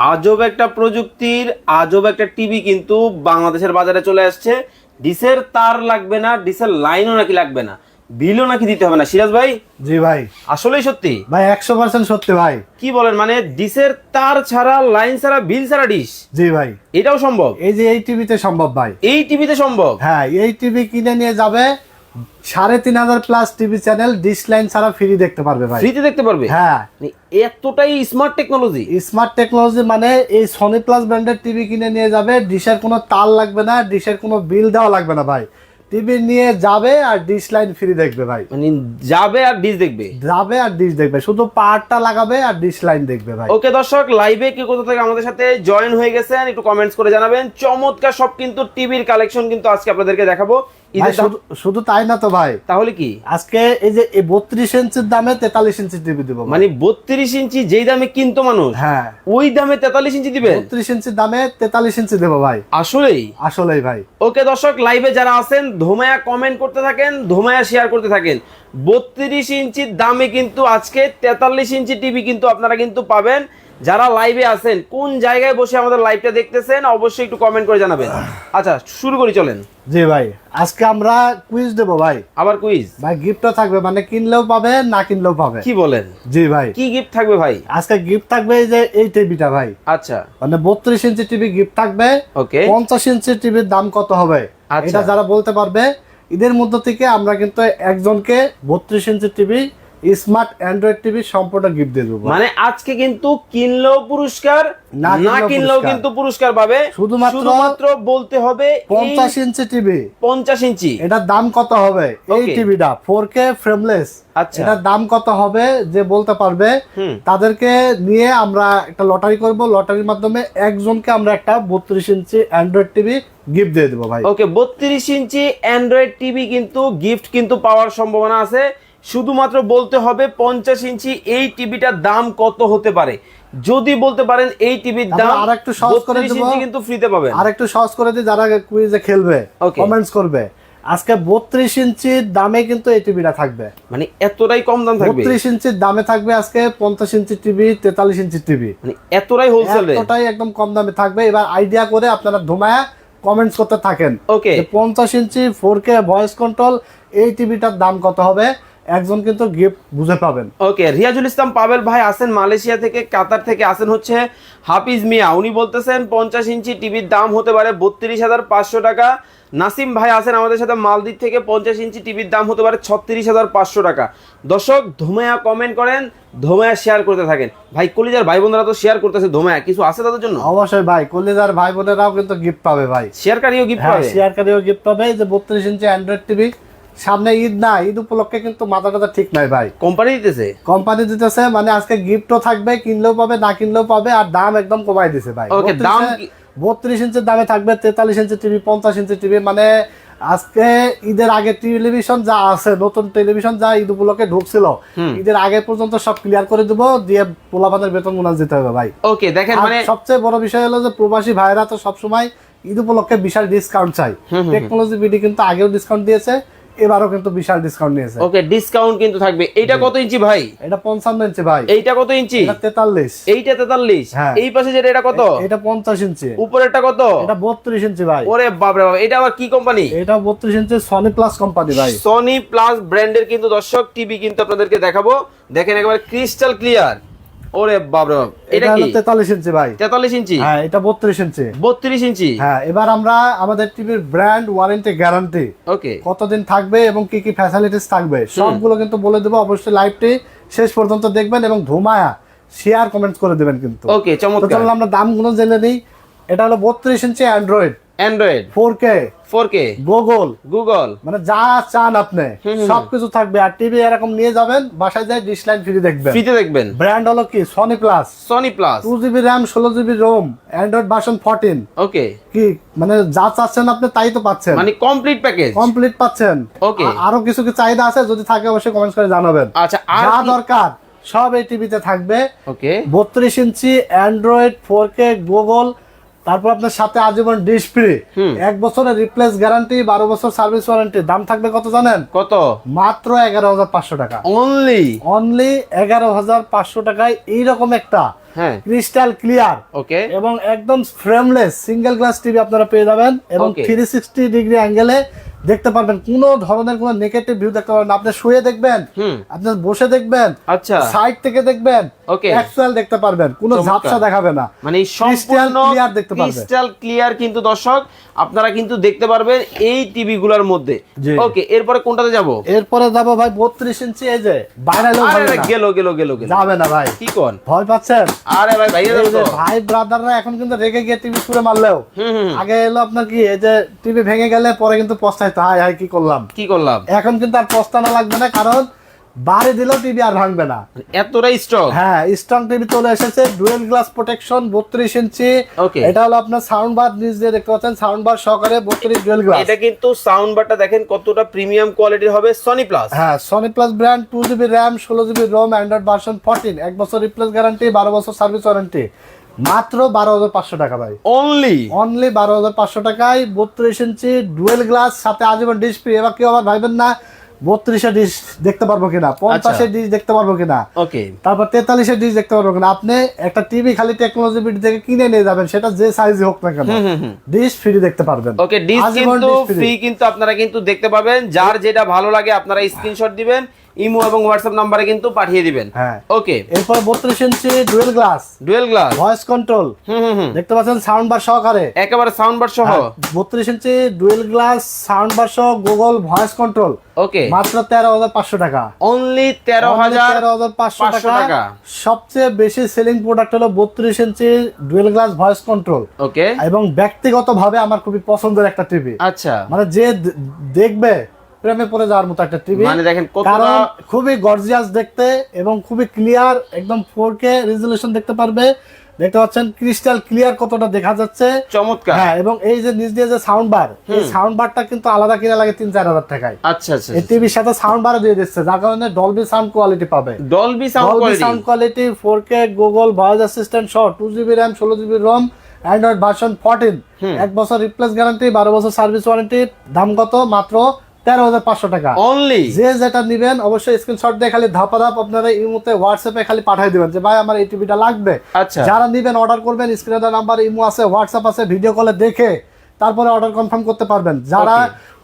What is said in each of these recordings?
আজব একটা প্রযুক্তির আজব একটা টিভি কিন্তু বাংলাদেশের বাজারে চলে আসছে। ডিসের তার লাগবে না ডিসের লাইনও নাকি লাগবে না। বিলও নাকি দিতে হবে না। সিরাজ ভাই? জি ভাই। আসলেই সত্যি? ভাই একশো পার্সেন্ট সত্যি ভাই। কি বলেন মানে ডিসের তার ছাড়া লাইন ছাড়া বিল ছাড়া ডিশ জি ভাই। এটাও সম্ভব? এই যে এই টিভিতে সম্ভব ভাই। এই টিভিতে সম্ভব? হ্যাঁ এই টিভি কিনে নিয়ে যাবে সাড়ে তিন হাজার plus TV channel dish line ছাড়া ফ্রি দেখতে পারবে ভাই। ফ্রিতে দেখতে পারবে? হ্যাঁ। মানে এতটাই স্মার্ট টেকনোলজি স্মার্ট টেকনোলজি মানে এই সনি প্লাস ব্র্যান্ডের টিভি কিনে নিয়ে যাবে ডিশের কোনো তার লাগবে না ডিশের কোনো বিল দেওয়া লাগবে না ভাই। টিভি নিয়ে যাবে আর ডিশ লাইন ফ্রি দেখবে ভাই। মানে যাবে আর ডিশ দেখবে? যাবে আর ডিশ দেখবে শুধু পাওয়ারটা লাগাবে আর ডিশ লাইন দেখবে ভাই। ওকে দর্শক লাইভে কি কোথা থেকে আমাদের সাথে জয়েন হয়ে গেছেন একটু কমেন্টস করে জানাবেন। চমৎকার সব কিন্তু টিভির কালেকশন কিন্তু আজকে আপনাদেরকে দেখাবো। শুধু তাই না তো ভাই। তাহলে কি? আজকে এই যে বত্রিশ ইঞ্চির দামে তেতাল্লিশ ইঞ্চি টিভি দিব মানে বত্রিশ ইঞ্চি যেই দামে কিনতো মানুষ হ্যাঁ। ওই দামে তেতাল্লিশ ইঞ্চি দিবেন? বত্রিশ ইঞ্চির দামে তেতাল্লিশ ইঞ্চি দেবো ভাই। আসলেই? আসলেই ভাই। ওকে দর্শক লাইভে যারা আছেন ধোমায়া কমেন্ট করতে থাকেন ধোমায়া শেয়ার করতে থাকেন। বত্রিশ ইঞ্চির দামে কিন্তু আজকে তেতাল্লিশ ইঞ্চি টিভি কিন্তু আপনারা কিন্তু পাবেন। যারা লাইভে আছেন কোন জায়গায় বসে আমাদের লাইভটা দেখতেছেন অবশ্যই একটু কমেন্ট করে জানাবেন। আচ্ছা শুরু করি চলেন। জি ভাই আজকে আমরা কুইজ দেবো ভাই। আবার কুইজ ভাই গিফটও থাকবে মানে কিনলেও পাবে না কিনলেও পাবে। কি বলেন? জি ভাই। কি গিফট থাকবে ভাই? আজকে গিফট থাকবে এই যে এই টিভিটা ভাই। আচ্ছা। মানে বত্রিশ ইঞ্চি টিভি গিফট থাকবে ওকে। পঞ্চাশ ইঞ্চি টিভির দাম কত হবে? আচ্ছা। এটা যারা বলতে পারবে এদের মধ্য থেকে আমরা কিন্তু একজনকে বত্রিশ ইঞ্চি টিভি স্মার্ট অ্যান্ড্রয়েড টিভি সম্পূর্ণ গিফট দিয়ে দেবো। মানে আজকে কিন্তু কিনলেও পুরস্কার না কিনলেও কিন্তু পুরস্কার পাবে। শুধুমাত্র- শুধুমাত্র বলতে হবে পঞ্চাশ ইঞ্চি টিভি। পঞ্চাশ ইঞ্চি। এটার দাম কত হবে? এই টিভিটা ফোর কে ফ্রেমলেস আচ্ছা। এটার দাম কত হবে যে বলতে পারবে? তাদেরকে নিয়ে আমরা একটা লটারি করব। লটারির মাধ্যমে একজনকে আমরা একটা বত্রিশ ইঞ্চি অ্যান্ড্রয়েড টিভি গিফট দিয়ে দেবো ভাই। ওকে বত্রিশ ইঞ্চি অ্যান্ড্রয়েড টিভি কিন্তু গিফট কিন্তু পাওয়ার সম্ভাবনা আছে। শুধুমাত্র বলতে হবে পঞ্চাশ ইঞ্চি এই টিভিটার দাম কত হতে পারে। যদি বলতে পারেন এই টিভির দাম তারপর আরেকটু সহজ করে 32 ইঞ্চি কিন্তু ফ্রিতে পাবেন। আর একটু সহজ করে দিই যারা কুইজে খেলবে কমেন্টস করবে আজকে বত্রিশ ইঞ্চির দামে কিন্তু এই টিভিটা থাকবে। মানে এতটাই কম দাম থাকবে? বত্রিশ ইঞ্চির দামে থাকবে আজকে পঞ্চাশ ইঞ্চি টিভি তেতাল্লিশ ইঞ্চি টিভি। মানে এতটাই হোলসেল এতটাই একদম কম দামে থাকবে। এবার আইডিয়া করে আপনারা ধুমায়া কমেন্টস করতে থাকেন। ওকে পঞ্চাশ ইঞ্চি ফোর কে ভয়েস কন্ট্রোল এই টিভিটার দাম কত হবে? একজন কিন্তু গিফট বুঝে পাবেন। ওকে রিয়াজুল ইসলাম পাবেল ভাই আসেন মালয়েশিয়া থেকে কাতার থেকে আসেন হচ্ছে হাফিজ মিয়া। উনি বলতেছেন পঞ্চাশ ইঞ্চি টিভির দাম হতে পারে বত্রিশ হাজার পাঁচশো টাকা। নাসিম ভাই আছেন আমাদের সাথে মালদ্বীপ থেকে পঞ্চাশ ইঞ্চি টিভির দাম হতে পারে ছত্রিশ হাজার পাঁচশো টাকা। দর্শক ধুমায়া কমেন্ট করেন ধুমায়া শেয়ার করতে থাকেন। ভাই কলিজার ভাই বোনেরা তো শেয়ার করতেছে ধুমায়া কিছু আছে তাদের জন্য? অবশ্যই ভাই কলিজার ভাই বোনেরাও কিন্তু গিফট পাবে ভাই। শেয়ারকারীও গিফট হ্যাঁ পাবে? শেয়ারকারীও গিফট পাবে যে বত্রিশ ইঞ্চি অ্যান্ড্রয়েড টিভি সামনে ঈদ না ঈদ উপলক্ষে কিন্তু মাথা কথা ঠিক নাই ভাই। কোম্পানি দিতেছে? কোম্পানি দিতেছে মানে আজকে গিফটও থাকবে কিনলেও পাবে না কিনলেও পাবে আর দাম একদম কমাই দিছে ভাই। দাম বত্রিশ ইঞ্চির দামে থাকবে তেতাল্লিশ ইঞ্চি টিভি পঞ্চাশ ইঞ্চি টিভি মানে আজকে ঈদের আগে টেলিভিশন যা আছে নতুন টেলিভিশন যা ঈদ উপলক্ষে ঢুকছিল ঈদের আগে পর্যন্ত সব ক্লিয়ার করে দিব দিয়ে পোলাপানের বেতন গুনা দিতে হবে ভাই। ওকে দেখেন মানে সবচেয়ে বড় বিষয় হলো যে প্রবাসী ভাইরা তো সবসময় ঈদ উপলক্ষে বিশাল ডিসকাউন্ট চাই টেকনোলজি বিডি কিন্তু আগেও ডিসকাউন্ট দিয়েছে এবারও কিন্তু বিশাল ডিসকাউন্ট নিয়েছে। ওকে ডিসকাউন্ট কিন্তু থাকবে। এইটা কত ইঞ্চি ভাই? এটা পঞ্চান্ন ইঞ্চি ভাই। এইটা কত ইঞ্চি? এটা তেতাল্লিশ। এইটা তেতাল্লিশ। হ্যাঁ। এই পাশে যেটা এটা কত? এটা পঞ্চাশ ইঞ্চি। উপরেরটা কত? এটা বত্রিশ ইঞ্চি ভাই। ওরে বাপরে বাপ এটা আবার কি কোম্পানি এটা বত্রিশ ইঞ্চি সনি প্লাস কোম্পানি ভাই। সনি প্লাস ব্র্যান্ডের কিন্তু দর্শক টিভি কিন্তু আপনাদেরকে দেখাবো। দেখেন একেবারে ক্রিস্টাল ক্লিয়ার ওরে বাপ। এটা এটা কি? হলো তেতাল্লিশ ইঞ্চি ভাই। তেতাল্লিশ ইঞ্চি? হ্যাঁ এটা বত্রিশ ইঞ্চি। বত্রিশ ইঞ্চি? হ্যাঁ এবার আমরা আমাদের টিভির ব্র্যান্ড ওয়ারেন্টি গ্যারান্টি। ওকে। কতদিন থাকবে এবং কি কি ফ্যাসিলিটিস থাকবে সবগুলো কিন্তু বলে দেবো। অবশ্যই লাইভটি শেষ পর্যন্ত দেখবেন এবং ধুমায়া শেয়ার কমেন্টস করে দেবেন কিন্তু। ওকে চমৎকার। চলুন আমরা দামগুলো জেনে নিই। এটা হলো বত্রিশ ইঞ্চি Android Android four K four K Google Google মানে যা চান আপনি সবকিছু থাকবে। আর টিভি এরকম নিয়ে যাবেন বাসায় যায় ডিশ লাইন ফ্রি দেখবেন। ফ্রিতে দেখবেন। ব্র্যান্ড হলো কি? Sony plus Sony plus two GB RAM ষোলো GB ROM Android version fourteen okay কি? মানে যা চাচ্ছেন আপনি তাই তো পাচ্ছেন। মানে কমপ্লিট প্যাকেজ কমপ্লিট পাচ্ছেন. আ- আরও কিছু কি চাহিদা আছে? যদি থাকে অবশ্যই কমেন্টস করে জানাবেন। আচ্ছা আর যা দরকার সব এই টিভিতে থাকবে। ওকে বত্রিশ ইঞ্চি অ্যান্ড্রয়েড ফোর কে গুগল তারপর আপনার সাথে আজীবন ফ্রি এক বছরের রিপ্লেস গ্যারান্টি বারো বছর সার্ভিস ওয়ারেন্টি দাম থাকবে কত জানেন? কত? মাত্র এগারো হাজার পাঁচশো টাকা। অনলি অনলি এগারো হাজার পাঁচশো টাকায় এইরকম একটা ক্রিস্টাল ক্লিয়ার ওকে এবং একদম ফ্রেমলেস সিঙ্গেল গ্লাস টিভি আপনারা পেয়ে যাবেন এবং থ্রি সিক্সটি ডিগ্রি অ্যাঙ্গেলে দেখতে পারবেন। কোনো ধরনের কোনো নেগেটিভ ভিউ দেখতে পারবেন না। আপনি শুয়ে দেখবেন আপনি বসে দেখবেন আচ্ছা। সাইড থেকে দেখবেন Okay. অ্যাকচুয়াল দেখতে পারবেন কোনো ঝাপসা দেখাবে না। মানে সম্পূর্ণ clear দেখতে পারবে। ক্রিস্টাল ক্লিয়ার কিন্তু দর্শক আপনারা কিন্তু দেখতে পারবেন এই টিভি গুলার মধ্যে। ওকে এরপরে কোনটাতে যাব? এরপরে যাব ভাই বত্রিশ ইঞ্চি এই যে গেল গেল গেল গেল। যাবে না ভাই। কি কোন? ভয় পাচ্ছেন? আরে ভাই ভাই ভাই ব্রাদাররা এখন কিন্তু রেগে গিয়ে টিভি ছুড়ে মারলেও। আগে এলো আপনার কি এই যে টিভি ভেঙে গেলে পরে কিন্তু পস্তাইতো হাই হাই কি করলাম? কি করলাম? এখন কিন্তু আর পস্তানো লাগবে না কারণ বাড়ি দিলেও টিভি আর ভাঙবে না। এতটাই স্টক হ্যাঁ স্ট্রং টিভি চলে এসেছে ডুয়েল গ্লাস প্রোটেকশন বত্রিশ ইঞ্চি Okay. এটা হলো আপনার সাউন্ড বার নিচ দিয়ে দেখতে পাচ্ছেন সাউন্ড বার সহকারে বত্রিশ ডুয়েল গ্লাস এটা কিন্তু সাউন্ড বারটা দেখেন কতটা প্রিমিয়াম কোয়ালিটির হবে সনি প্লাস হ্যাঁ Sony plus brand two GB RAM ষোলো GB ROM Android version fourteen এক বছর রিপ্লেস গ্যারান্টি বারো বছর সার্ভিস ওয়ারেন্টি মাত্র বারো হাজার পাঁচশো টাকা ভাই। অনলি অনলি বারো হাজার পাঁচশো টাকায় বত্রিশ ইঞ্চি ডুয়েল গ্লাস সাথে আজীবন ডিসপ্লে এবার কেউ আবার ভাইবেন না বত্রিশে ডিশ দেখতে পারব কিনা পঞ্চাশের ডিশ দেখতে পারব কিনা ওকে। তারপর তেতাল্লিশের ডিশ দেখতে পারব কিনা। আপনি একটা টিভি খালি টেকনোলজি বিট থেকে কিনে নিয়ে যাবেন সেটা যে সাইজ হোক না কেন ডিশ ফ্রি দেখতে পারবেন। ওকে ডিস কিন্তু ফ্রি কিন্তু আপনারা কিন্তু দেখতে পাবেন যার যেটা ভালো লাগে আপনারা স্ক্রিনশট দিবেন। ইমো এবং হোয়াটসঅ্যাপ নাম্বারে কিন্তু পাঠিয়ে দিবেন। হ্যাঁ। ওকে। এরপর বত্রিশ ইঞ্চি dual glass. Dual glass. Voice control. হুম হুম দেখতে পাচ্ছেন সাউন্ড বার সহকারে। একেবারে সাউন্ড বার সহ। বত্রিশ ইঞ্চি ডুয়েল গ্লাস সাউন্ড বার সহ গুগল ভয়েস কন্ট্রোল। ওকে। মাত্র তেরো হাজার পাঁচশো টাকা। অনলি তেরো হাজার তেরো হাজার পাঁচশো পাঁচশো টাকা। টাকা। সবচেয়ে বেশি সেলিং প্রোডাক্ট হলো বত্রিশ ইঞ্চি dual glass voice control. Okay. এবং ব্যক্তিগত ভাবে আমার খুবই পছন্দের একটা টিভি আচ্ছা। মানে যে দেখবে প্রেমে পড়ে যাওয়ার মতো একটা টিভি মানে দেখেন কারণ খুবই গর্জিয়াস দেখতে এবং খুবই ক্লিয়ার একদম ফোর কে রেজলিউশন দেখতে পারবে। দেখতে পাচ্ছেন ক্রিস্টাল ক্লিয়ার কতটা দেখা যাচ্ছে। চমৎকার। হ্যাঁ এবং এই যে নিচ দিয়ে যে সাউন্ড বার এই সাউন্ড বারটা কিন্তু আলাদা কিনা লাগে তিন চার হাজার টাকায়। আচ্ছা আচ্ছা এই টিভির সাথে সাউন্ড বারও দিয়ে দিচ্ছে যার কারণে ডলবি সাউন্ড কোয়ালিটি পাবে। Dolby sound quality sound quality four K Google voice assistant সহ টু জিবি র্যাম ষোলো GB ROM Android version fourteen এক বছর রিপ্লেস গ্যারান্টি বারো বছর সার্ভিস ওয়ারেন্টি দাম কত? মাত্র তেরো হাজার পাঁচশো টাকা। অনলি যে যেটা নিবেন অবশ্যই স্ক্রিনশট দিয়ে খালি ধাপা ধাপ আপনারা এই মুহূর্তে হোয়াটসঅ্যাপে খালি পাঠিয়ে দিবেন যে ভাই আমার এই টিভিটা লাগবে। আচ্ছা। যারা নিবেন অর্ডার করবেন স্ক্রিনে নাম্বার ইমো আছে হোয়াটসঅ্যাপ আছে ভিডিও কলে দেখে তারপরে অর্ডার কনফার্ম করতে পারবেন। যারা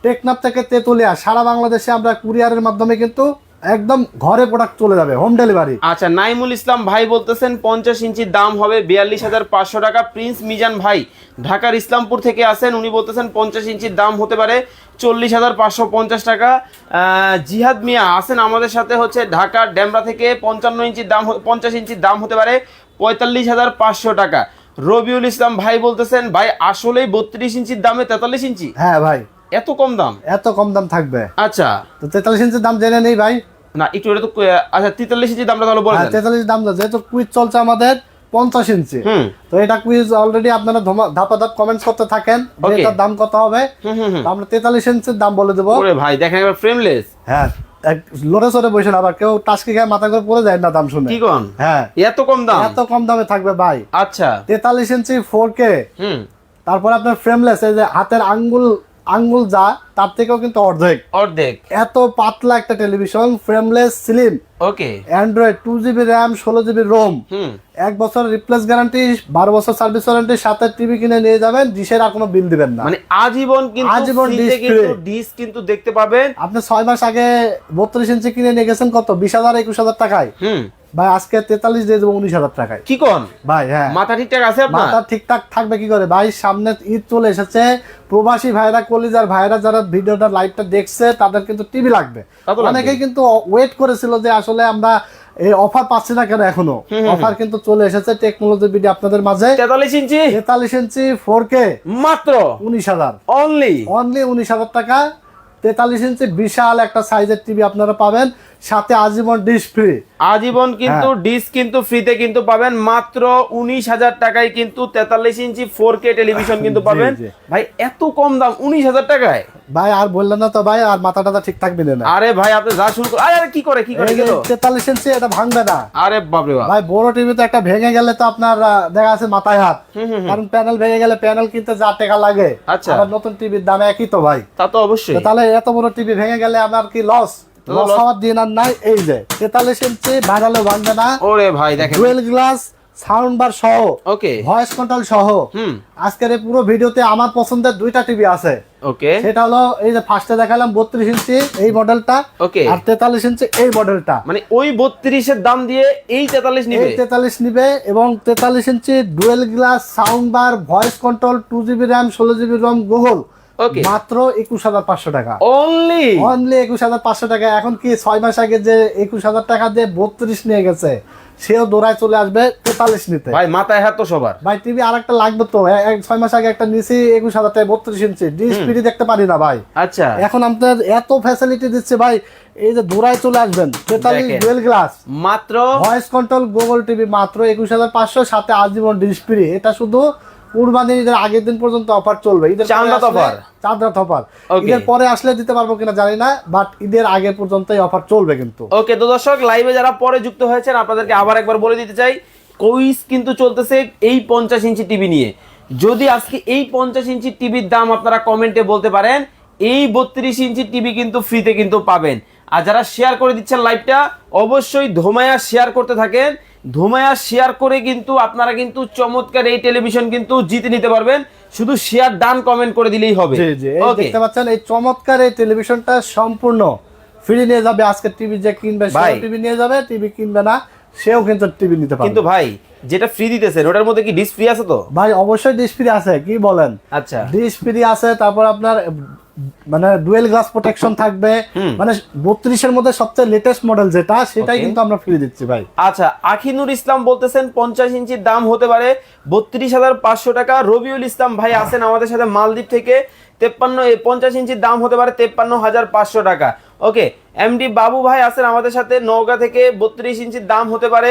টেকনাপ থেকে তেতুলিয়া সারা বাংলাদেশে আমরা কুরিয়ারের মাধ্যমে কিন্তু একদম ঘরে প্রোডাক্ট চলে যাবে হোম ডেলিভারি আচ্ছা নাইমুল ইসলাম ভাই বলতেছেন পঞ্চাশ ইঞ্চির দাম হবে বিয়াল্লিশ হাজার পাঁচশো টাকা। প্রিন্স মিজান ভাই ঢাকার ইসলামপুর থেকে আসেন উনি বলতেছেন পঞ্চাশ ইঞ্চির দাম হতে পারে চল্লিশ হাজার পাঁচশো পঞ্চাশ টাকা। জিহাদ মিয়া আসেন আমাদের সাথে হচ্ছে ঢাকার ড্যামরা থেকে পঞ্চান্ন ইঞ্চির দাম পঞ্চাশ ইঞ্চির দাম হতে পারে পঁয়তাল্লিশ হাজার পাঁচশো টাকা। রবিউল ইসলাম ভাই বলতেছেন ভাই আসলেই বত্রিশ ইঞ্চির দামে তেতাল্লিশ ইঞ্চি? হ্যাঁ ভাই। এত কম দাম? এত কম দাম থাকবে। আচ্ছা। তো তেতাল্লিশ ইঞ্চির দাম জেনে নেই ভাই। না একটু এটা তো আচ্ছা তেতাল্লিশ ইঞ্চির দামটা তাহলে বলে হ্যাঁ তেতাল্লিশ দাম যেহেতু কুইজ চলছে আমাদের পঞ্চাশ ইঞ্চি। তো এটা কুইজ অলরেডি আপনারা ধাপা ধাপ কমেন্টস করতে থাকেন এটার দাম কত হবে। আমরা তেতাল্লিশ ইঞ্চির দাম বলে দেবো। ভাই দেখেন এবার ফ্রেমলেস হ্যাঁ লড়ে বসে আবার কেউ টাসকি মাথা করে পড়ে যায় না দাম শুনে। কি কোন? হ্যাঁ। এত কম দাম? এত কম দামে থাকবে ভাই। আচ্ছা। তেতাল্লিশ ইঞ্চি ফোর কে হুম। তারপরে আপনার ফ্রেমলেস এই যে হাতের আঙ্গুল আঙ্গুল যা তার থেকেও কিন্তু অর্ধেক। অর্ধেক। এত পাতলা একটা television frameless slim okay. Android two GB RAM ষোলো জিবি রোম হুম। এক বছর রিপ্লেস গ্যারান্টি বারো বছর সার্ভিস ওয়ারেন্টি সাথে টিভি কিনে নিয়ে যাবেন ডিশের আর কোনো বিল দিবেন না। মানে আজীবন কিন্তু আজীবন display। কিন্তু ডিস কিন্তু দেখতে পাবেন। আপনি ছয় মাস আগে বত্রিশ ইঞ্চি কিনে নিয়ে গেছেন কত? বিশ হাজার একুশ হাজার টাকায়। ভাই আজকে তেতাল্লিশ দিয়ে দেবো উনিশ হাজার টাকায়। কি কোন? ভাই হ্যাঁ। মাথা ঠিকঠাক আছে মাথা ঠিকঠাক থাকবে কি করে? ভাই সামনে ঈদ চলে এসেছে। প্রবাসী ভাইরা কলিজার ভাইরা যারা ভিডিওটা লাইভটা দেখছে তাদের কিন্তু টিভি লাগবে। অনেকেই কিন্তু ওয়েট করেছিল যে আসলে আমরা এই অফার পাচ্ছি না কেন এখনও। অফার কিন্তু চলে এসেছে টেকনোলজি ভিডিও আপনাদের মাঝে। তেতাল্লিশ ইঞ্চি? তেতাল্লিশ ইঞ্চি ফোর কে মাত্র? উনিশ হাজার। অনলি অনলি উনিশ হাজার টাকা। তেতাল্লিশ ইঞ্চি বিশাল একটা সাইজের টিভি আপনারা পাবেন। সাথে আজীবন ডিশ ফ্রি আজীবন কিন্তু হ্যাঁ। ডিস কিন্তু ফ্রিতে কিন্তু পাবেন। মাত্র উনিশ হাজার টাকায় কিন্তু তেতাল্লিশ ইঞ্চি ফোর কে টেলিভিশন কিন্তু পাবেন। ভাই এত কম দাম উনিশ হাজার টাকায়? ভাই আর বললেন না তো ভাই আর মাথা টাথা ঠিকঠাক মিলে না। আরে ভাই আপনি যা শুরু আরে আরে, কি করে কি করে গেল? তেতাল্লিশ ইঞ্চি এটা ভাঙবে না। আরে বাপরে বাপ। ভাই বড় টিভি তো একটা ভেঙে গেলে তো আপনার দেখা আছে মাথায় হাত। কারণ প্যানেল ভেঙে গেলে প্যানেল কিনতে যা টাকা লাগে। আচ্ছা। নতুন টিভির দাম একই তো ভাই। তা তো অবশ্যই। তাহলে এত বড় টিভি ভেঙে গেলে আমার কি লস তো লস দিন আর নাই এই যে তেতাল্লিশ ইঞ্চি ভাঙবে না ওরে ভাই দেখেন। ডুয়েল গ্লাস সাউন্ড বার সহ ওকে। ভয়েস কন্ট্রোল সহ। আজকের এই পুরো ভিডিওতে আমার পছন্দের দুইটা টিভি আছে। ওকে। সেটা হলো এই যে ফার্স্টে দেখালাম বত্রিশ ইঞ্চি এই মডেলটা ওকে। আর তেতাল্লিশ ইঞ্চি এই মডেলটা মানে ওই বত্রিশের দাম দিয়ে এই তেতাল্লিশ নিবে? এই তেতাল্লিশ নিবে এবং তেতাল্লিশ ইঞ্চি dual glass sound bar voice control two GB RAM ষোলো জিবি রম গুগল ওকে মাত্র একুশ হাজার পাঁচশো টাকা। অনলি অনলি একুশ হাজার পাঁচশো টাকা। এখন কি ছয় মাস আগে যে একুশ হাজার টাকা দিয়ে বত্রিশ নিয়ে গেছে সেও দৌড়ায় চলে আসবে তেতাল্লিশ নিতে। ভাই মাথায় হাত তো সবার। ভাই টিভি আর একটা লাগবে তো। ছয় মাস আগে একটা নিছি একুশ হাজার টাকা বত্রিশ ইঞ্চি। ডিসপ্লি দেখতে পারি না ভাই। আচ্ছা। এখন আপনার এত ফ্যাসিলিটি দিচ্ছে ভাই এই যে দৌড়ায় চলে আসবেন তেতাল্লিশ। Dual glass. মাত্র ভয়েস কন্ট্রোল গুগল টিভি মাত্র একুশ হাজার পাঁচশো সাথে আজীবন ডিসপ্লে এটা শুধু কুরবানি ঈদের আগের দিন পর্যন্ত অফার চলবে। ঈদের আসলে- offer? চাঁদরাত অফার. ঈদের পরে আসলে দিতে পারব কিনা জানি না বাট ঈদের আগে পর্যন্ত এই অফার চলবে কিন্তু। ওকে তো দর্শক লাইভে যারা পরে যুক্ত হয়েছেন আপনাদেরকে আবার একবার বলে দিতে চাই কুইজ কিন্তু চলতেছে এই পঞ্চাশ ইঞ্চি টিভি নিয়ে। যদি আজকে এই পঞ্চাশ ইঞ্চি টিভির দাম আপনারা কমেন্টে বলতে পারেন এই বত্রিশ ইঞ্চি টিভি কিন্তু ফ্রিতে কিন্তু পাবেন। আর যারা শেয়ার করে দিচ্ছেন লাইভটা অবশ্যই ধোমায়া শেয়ার করতে থাকেন। ধোমায়া শেয়ার করে কিন্তু আপনারা কিন্তু চমৎকার এই টেলিভিশন কিন্তু জিতে নিতে পারবেন। শুধু শেয়ার ডান কমেন্ট করে দিলেই হবে। দেখতে পাচ্ছেন এই চমৎকার এই টেলিভিশনটা সম্পূর্ণ ফ্রি নিয়ে যাবে। আজকে টিভি যে কিনবে টিভি নিয়ে যাবে টিভি কিনবে না সেও কিন্তু টিভি নিতে পারবে। কিন্তু ভাই যেটা ফ্রি দিতেছেন ওটার মধ্যে কি ডিস ফ্রি আছে তো? ভাই অবশ্যই ডিশ ফ্রি আছে কি বলেন? আচ্ছা। ডিশ ফ্রি আছে তারপর আপনার মানে ডুয়েল গ্লাস প্রোটেকশন থাকবে। মানে বত্রিশের মধ্যে সবচেয়ে লেটেস্ট মডেল যেটা সেটাই কিন্তু আমরা ফ্রি দিচ্ছি ভাই। আচ্ছা আখিনুর ইসলাম বলতেছেন পঞ্চাশ ইঞ্চির দাম হতে পারে বত্রিশ হাজার পাঁচশো টাকা। রবিউল ইসলাম ভাই আছেন আমাদের সাথে মালদ্বীপ থেকে। তেপ্পান্ন পঞ্চাশ ইঞ্চির দাম হতে পারে তেপ্পান্ন হাজার পাঁচশো টাকা। ওকে এমডি বাবু ভাই আছেন আমাদের সাথে নওগাঁ থেকে। বত্রিশ ইঞ্চির দাম হতে পারে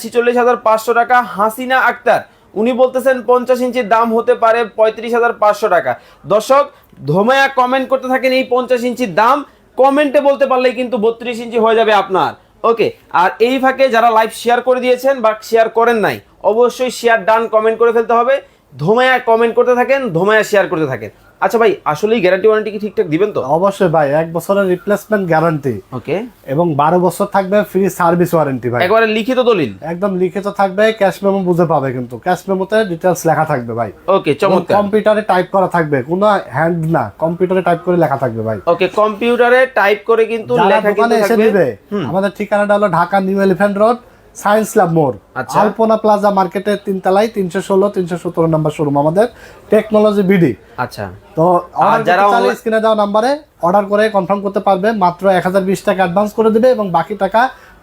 ছিচল্লিশ হাজার পাঁচশো টাকা। হাসিনা আক্তার উনি বলতেছেন পঞ্চাশ ইঞ্চির দাম হতে পারে পঁয়ত্রিশ হাজার পাঁচশো টাকা। দর্শক, ধোমায়া কমেন্ট করতে থাকেন এই পঞ্চাশ ইঞ্চির দাম। কমেন্টে বলতে পারলেই কিন্তু বত্রিশ ইঞ্চি হয়ে যাবে আপনার। ওকে আর এই ফাঁকে যারা লাইভ শেয়ার করে দিয়েছেন বা শেয়ার করেন নাই, অবশ্যই শেয়ার ডান কমেন্ট করে ফেলতে হবে। ধোমায়া কমেন্ট করতে থাকেন, ধোমায়া শেয়ার করতে থাকেন। আচ্ছা ভাই আসলেই গ্যারান্টি ওয়ারেন্টি কি ঠিকঠাক দিবেন তো? অবশ্যই ভাই এক বছরের রিপ্লেসমেন্ট গ্যারান্টি ওকে এবং বারো বছর থাকবে ফ্রি সার্ভিস ওয়ারেন্টি ভাই। একবারে লিখিত দলিল? একদম লিখিত থাকবে ক্যাশ মেমো বুঝে পাবে কিন্তু। ক্যাশ মেমোতে ডিটেলস লেখা থাকবে ভাই। ওকে চমৎকার। কম্পিউটারে টাইপ করা থাকবে কোনো হ্যান্ড না কম্পিউটারে টাইপ করে লেখা থাকবে ভাই। ওকে কম্পিউটারে টাইপ করে কিন্তু লেখা কিন্তু থাকবে। আমাদের ঠিকানাটা হলো Dhaka new elephant road science lab মোড়। আলপনা প্লাজা মার্কেটের তিনতলায় তিনশো ষোলো তিনশো সতেরো নম্বর শোরুম আমাদের। টেকনোলজি বিডি আচ্ছা। তো যারা স্ক্রিনে দেওয়া নাম্বারে অর্ডার করে কনফার্ম করতে পারবে। মাত্র এক হাজার বিশ টাকা অ্যাডভান্স করে দিবে এবং বাকি টাকা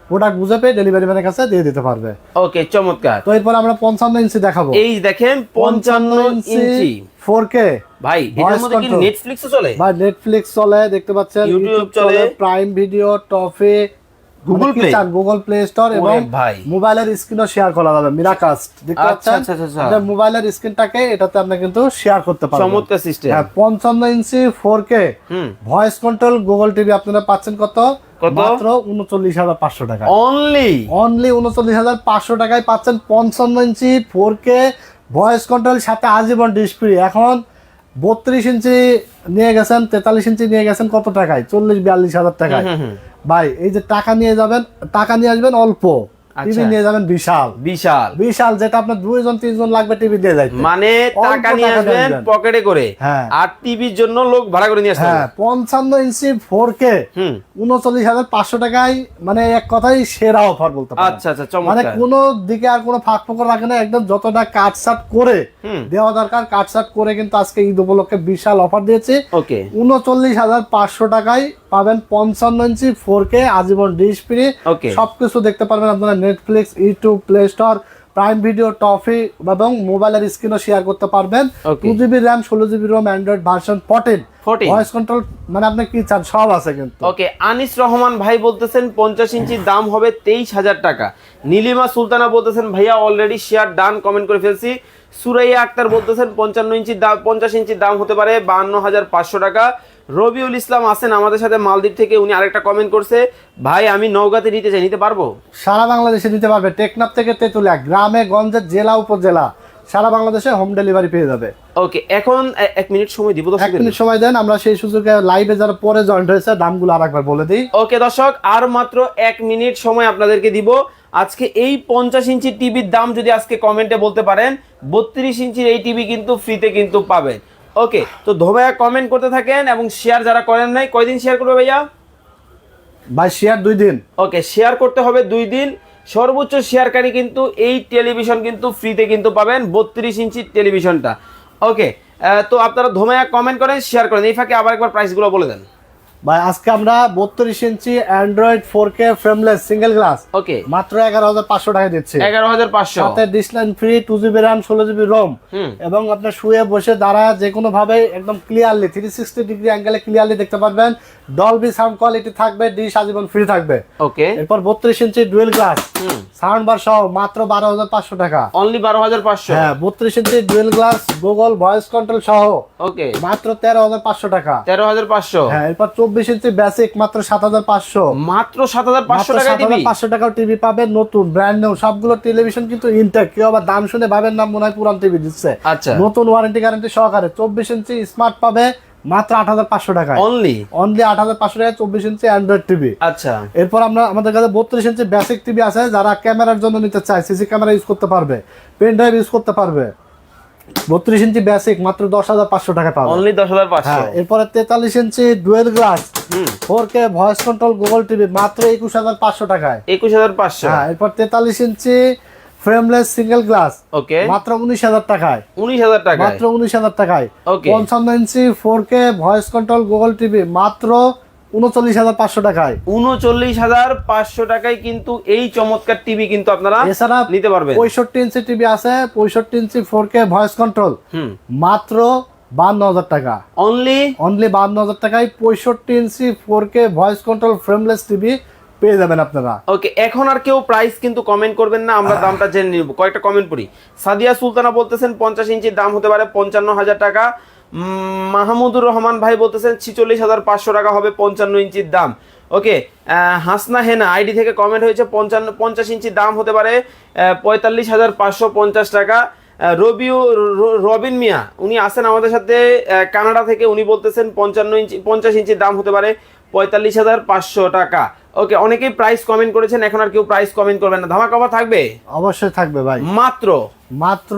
প্রোডাক্ট বুঝে পেয়ে ডেলিভারি ম্যানের কাছে দিয়ে দিতে পারবে। ওকে চমৎকার। তো এরপর আমরা পঞ্চান্ন ইঞ্চি দেখাবো। এই দেখেন পঞ্চান্ন ইঞ্চি ফোর কে ভাই নেটফ্লিক্সও চলে? ভাই নেটফ্লিক্স চলে দেখতে পাচ্ছেন ইউটিউব চলে। Prime video Toffee Google Play? Google play store এবং। মোবাইলের স্ক্রিনও শেয়ার করা যাবে মিরাকাস্ট দেখতে আচ্ছা, পাচ্ছেন? আচ্ছা, আচ্ছা, আচ্ছা। এটা মোবাইলের স্ক্রিনটাকে এটাতে আপনি কিন্তু শেয়ার করতে পারবেন। চমৎকার সিস্টেম হ্যাঁ পঞ্চান্ন ইঞ্চি four K voice control Google TV আপনারা পাচ্ছেন কত? কত? মাত্র উনচল্লিশ হাজার পাঁচশো টাকা। অনলি অনলি উনচল্লিশ হাজার পাঁচশো টাকায় পাচ্ছেন পঞ্চান্ন ইঞ্চি ফোর কে ভয়েস কন্ট্রোল সাথে আজীবন ডিসপ্লে এখন বত্রিশ ইঞ্চি নিয়ে গেছেন তেতাল্লিশ ইঞ্চি নিয়ে গেছেন কত টাকায়? চল্লিশ বিয়াল্লিশ হাজার টাকায়। ভাই এই যে টাকা নিয়ে যাবেন টাকা নিয়ে আসবেন অল্প। টিভি আচ্ছা। নিয়ে যাবেন বিশাল। বিশাল। বিশাল যেটা আপনার দুইজন তিনজন লাগবে টিভি যাইতে। মানে টাকা নিয়ে আসবেন পকেটে করে। হ্যাঁ। আর টিভির জন্য লোক ভাড়া করে নিয়ে আসতে হ্যাঁ পঞ্চান্ন ইঞ্চি ফোর কে উনচল্লিশ হাজার পাঁচশো টাকায় মানে এক কথাই সেরা অফার বলতে আচ্ছা আচ্ছা মানে কোনো দিকে আর কোনো ফাঁক ফোকর রাখে না একদম যতটা কাট সাট করে দেওয়া দরকার কাট সাট করে কিন্তু আজকে ঈদ উপলক্ষে বিশাল অফার দিয়েছে। ওকে। উনচল্লিশ হাজার পাঁচশো টাকায় পাবেন পঞ্চান্ন ইঞ্চি ফোর কে আজীবন ওকে। সবকিছু দেখতে পারবেন আপনারা Netflix YouTube play store prime video Toffee এবং মোবাইলের স্ক্রিনও শেয়ার করতে পারবেন. টু জিবি র্যাম ষোলো GB ROM Android version fourteen 14 voice control মানে আপনি কি চান? সব আছে কিন্তু। ওকে আনিস রহমান ভাই বলতেছেন পঞ্চাশ ইঞ্চির দাম হবে তেইশ হাজার টাকা। নীলিমা সুলতানা বলতেছেন ভাইয়া অলরেডি শেয়ার ডান কমেন্ট করে ফেলছি। সুরাইয়া আক্তার বলতেছেন পঞ্চান্ন ইঞ্চির দাম পঞ্চাশ ইঞ্চির দাম হতে পারে বাহান্ন হাজার পাঁচশো টাকা। রবিউল ইসলাম আছেন আমাদের সাথে মালদ্বীপ থেকে উনি আরেকটা কমেন্ট করছে ভাই আমি নৌগাতে নিতে চাই নিতে পারব? সারা বাংলাদেশে দিতে পারবে। টেকনাফ থেকে তেতুলিয়া গ্রামে গঞ্জের জেলা উপজেলা সারা বাংলাদেশে হোম ডেলিভারি পেয়ে যাবে। ওকে এখন এক মিনিট সময় দিব এক মিনিট সময় দেন আমরা সেই সুযোগে লাইভে যারা পরে জয়েন্ট হয়েছে দামগুলো আর একবার বলে দিই। ওকে দর্শক আর মাত্র এক মিনিট সময় আপনাদেরকে দিব। আজকে এই পঞ্চাশ ইঞ্চি টিভির দাম যদি আজকে কমেন্টে বলতে পারেন বত্রিশ ইঞ্চির এই টিভি কিন্তু ফ্রিতে কিন্তু পাবেন। ওকে তো ধোবাইয়া কমেন্ট করতে থাকেন এবং শেয়ার যারা করেন নাই কয়দিন শেয়ার করবে ভাইয়া? ভাই শেয়ার দুই দিন। ওকে শেয়ার করতে হবে দুই দিন। সর্বোচ্চ শেয়ারকারী কিন্তু এই টেলিভিশন কিন্তু ফ্রিতে কিন্তু পাবেন বত্রিশ ইঞ্চির টেলিভিশনটা ওকে তো আপনারা ধোমায়া কমেন্ট করেন শেয়ার করেন। এই ফাঁকে আবার একবার প্রাইসগুলো বলে দেন। ভাই আজকে আমরা বত্রিশ ইঞ্চি Android four K frameless single glass okay মাত্র এগারো হাজার পাঁচশো টাকা দিচ্ছে। এগারো হাজার পাঁচশো। সাথে dish line free two GB RAM ষোলো জিবি রোম এবং আপনার শুয়ে বসে দাঁড়া যে কোনো ভাবে একদম ক্লিয়ারলি থ্রি সিক্সটি ডিগ্রি অ্যাঙ্গেলে ক্লিয়ারলি দেখতে পারবেন। ডলবি সাউন্ড কোয়ালিটি থাকবে ডিশ আজীবন ফ্রি থাকবে। ওকে এরপর বত্রিশ ইঞ্চি ডুয়েল গ্লাস সাউন্ড বার সহ মাত্র বারো হাজার পাঁচশো টাকা। অনলি বারো হাজার পাঁচশো? হ্যাঁ বত্রিশ ইঞ্চি dual glass Google voice control সহ ওকে মাত্র তেরো হাজার পাঁচশো টাকা। তেরো হাজার পাঁচশো? হ্যাঁ এরপর চব্বিশ ইঞ্চি বেসিক মাত্র সাত হাজার পাঁচশো। মাত্র সাত হাজার পাঁচশো টাকা পাঁচশো টিভি পাবেন নতুন ব্র্যান্ড নিউ সবগুলো টেলিভিশন কিন্তু ইনটেক কেউ আবার দাম শুনে ভাবেন না মনে হয় পুরান টিভি দিচ্ছে। আচ্ছা। নতুন ওয়ারেন্টি গ্যারান্টি সহকারে চব্বিশ ইঞ্চি স্মার্ট পাবে মাত্র আট হাজার পাঁচশো টাকায়। অনলি অনলি আট হাজার পাঁচশো টাকায় চব্বিশ ইঞ্চি অ্যান্ড্রয়েড টিভি। আচ্ছা। এরপর আমরা আমাদের কাছে বত্রিশ ইঞ্চি বেসিক টিভি আছে যারা ক্যামেরার জন্য নিতে চায় সিসি ক্যামেরা ইউজ করতে পারবে পেন ড্রাইভ ইউজ করতে পারবে। বত্রিশ ইঞ্চি বেসিক মাত্র দশ হাজার পাঁচশো টাকা পাবে। অনলি দশ হাজার পাঁচশো। হ্যাঁ এরপরে তেতাল্লিশ ইঞ্চি dual glass four K voice control Google TV মাত্র একুশ হাজার পাঁচশো টাকায়। একুশ হাজার পাঁচশো। হ্যাঁ এরপর তেতাল্লিশ inch frameless single glass okay মাত্র উনিশ হাজার টাকায়। উনিশ হাজার টাকা মাত্র উনিশ হাজার টাকায়। ওকে পঞ্চান্ন ইঞ্চি four K voice control Google TV মাত্র উনচল্লিশ হাজার পাঁচশো টাকায়। উনচল্লিশ হাজার পাঁচশো টাকায় কিন্তু এই চমৎকার টিভি কিন্তু আপনারা এছাড়া নিতে পারবেন। পঁয়ষট্টি ইঞ্চি টিভি আছে পঁয়ষট্টি ইঞ্চি ফোর কে ভয়েস কন্ট্রোল মাত্র বান্ন হাজার টাকা। অনলি অনলি বান্ন হাজার টাকায় পঁয়ষট্টি ইঞ্চি four K voice control frameless TV পেয়ে যাবেন আপনারা। ওকে এখন আর কেউ প্রাইস কিন্তু কমেন্ট করবেন না আমরা দামটা জেনে নিব। কয়েকটা কমেন্ট পড়ি। সাদিয়া সুলতানা বলতেছেন পঞ্চাশ ইঞ্চির দাম হতে পারে পঞ্চান্ন হাজার টাকা মাহমুদুর রহমান ভাই বলতেছেন ছিচল্লিশ হাজার পাঁচশো টাকা হবে পঞ্চান্ন ইঞ্চির দাম। ওকে হাসনা হেনা আইডি থেকে কমেন্ট হয়েছে পঞ্চান্ন পঞ্চাশ ইঞ্চির দাম হতে পারে পঁয়তাল্লিশ হাজার পাঁচশো পঞ্চাশ টাকা। রবিউ রবিন মিয়া উনি আছেন আমাদের সাথে কানাডা থেকে উনি বলতেছেন পঞ্চান্ন ইঞ্চি পঞ্চাশ ইঞ্চির দাম হতে পারে পঁয়তাল্লিশ হাজার পাঁচশো টাকা। ওকে অনেকেই প্রাইস কমেন্ট করেছেন এখন আর কেউ প্রাইস কমেন্ট করবেন না। ধামাকা থাকবে? অবশ্যই থাকবে ভাই। মাত্র? মাত্র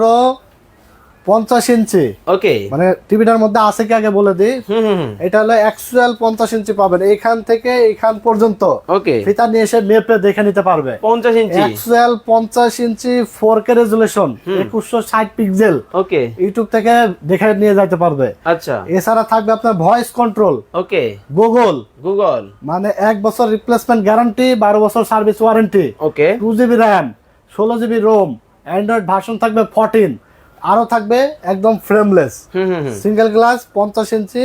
পঞ্চাশ ইঞ্চি। ওকে। মানে টিভিটার মধ্যে আছে কি আগে বলে দিই? এটা হলো অ্যাকচুয়াল পঞ্চাশ ইঞ্চি পাবেন। এখান থেকে এখান পর্যন্ত। ওকে। ফিতা নিয়ে এসে মেপে দেখে নিতে পারবে। পঞ্চাশ ইঞ্চি। অ্যাকচুয়াল পঞ্চাশ ইঞ্চি ফোর কে রেজুলেশন একুশশো ষাট পিক্সেল ওকে। ইউটিউব থেকে দেখে নিয়ে যেতে পারবে। আচ্ছা। এছাড়া থাকবে আপনার voice control okay. Google Google মানে এক বছর রিপ্লেসমেন্ট গ্যারান্টি বারো বছর service warranty okay. Two GB RAM ষোলো জিবি রোম অ্যান্ড্রয়েড ভার্সন থাকবে ফোরটিন আরও থাকবে একদম ফ্রেমলেস সিঙ্গেল গ্লাস পঞ্চাশ ইঞ্চি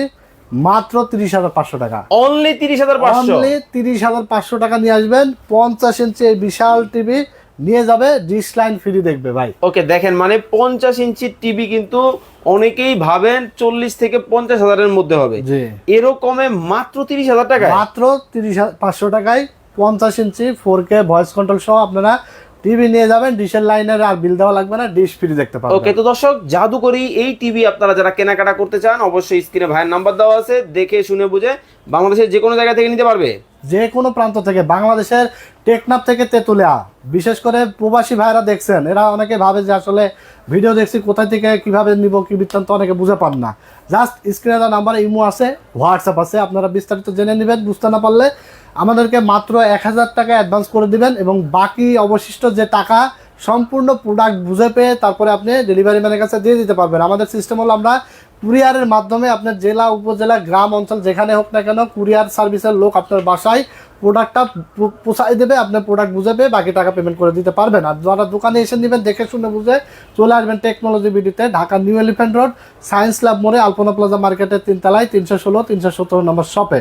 মাত্র তিরিশ হাজার পাঁচশো টাকা। অনলি তিরিশ হাজার অনলি তিরিশ হাজার পাঁচশো টাকা নিয়ে আসবেন। পঞ্চাশ ইঞ্চি এই বিশাল টিভি নিয়ে যাবে ডিশ লাইন ফ্রি দেখবে ভাই। ওকে দেখেন মানে পঞ্চাশ ইঞ্চির টিভি কিন্তু অনেকেই ভাবেন চল্লিশ থেকে পঞ্চাশ হাজারের মধ্যে হবে। এরকমে মাত্র তিরিশ হাজার টাকা মাত্র তিরিশ পাঁচশো টাকায় পঞ্চাশ ইঞ্চি ফোর কে ভয়েস কন্ট্রোল সহ আপনারা টিভি নিয়ে যাবেন ডিশের লাইনের আর বিল দেওয়া লাগবে না ডিশ ফ্রি দেখতে ওকে পাবেন তো দর্শক জাদুকরি এই টিভি আপনারা যারা কেনাকাটা করতে চান অবশ্যই স্ক্রিনে ভাইয়ের নাম্বার দেওয়া আছে দেখে শুনে বুঝে বাংলাদেশের যে কোনো জায়গা থেকে নিতে পারবে। যে কোনো প্রান্ত থেকে বাংলাদেশের টেকনাফ থেকে তেতুলিয়া বিশেষ করে প্রবাসী ভাইরা দেখছেন এরা অনেকে ভাবে যে আসলে ভিডিও দেখছি কোথায় থেকে কীভাবে নিব কি বৃত্তান্ত অনেকে বুঝে পান না। জাস্ট স্ক্রিনে নাম্বার ইমো আছে হোয়াটসঅ্যাপ আছে আপনারা বিস্তারিত জেনে নেবেন বুঝতে না পারলে আমাদেরকে মাত্র এক হাজার টাকা অ্যাডভান্স করে দিবেন এবং বাকি অবশিষ্ট যে টাকা সম্পূর্ণ প্রোডাক্ট বুঝে পেয়ে তারপরে আপনি ডেলিভারি ম্যানের কাছে দিয়ে দিতে পারবেন। আমাদের সিস্টেম হলো আমরা কুরিয়ারের মাধ্যমে আপনার জেলা, উপজেলা, গ্রাম, অঞ্চল যেখানে হোক না কেন কুরিয়ার সার্ভিসের লোক আপনার বাসায় প্রোডাক্টটা পোষাই দেবে, আপনার প্রোডাক্ট বুঝে পেয়ে বাকি টাকা পেমেন্ট করে দিতে পারবেন। আর যারা দোকানে এসে নেবেন, দেখে শুনে বুঝে চলে আসবেন technology বিডিতে Dhaka new elephant road science lab মোড়ে আলপনা প্লাজা মার্কেটের তিনতলায়, তিনশো ষোলো, তিনশো সতেরো নম্বর শপে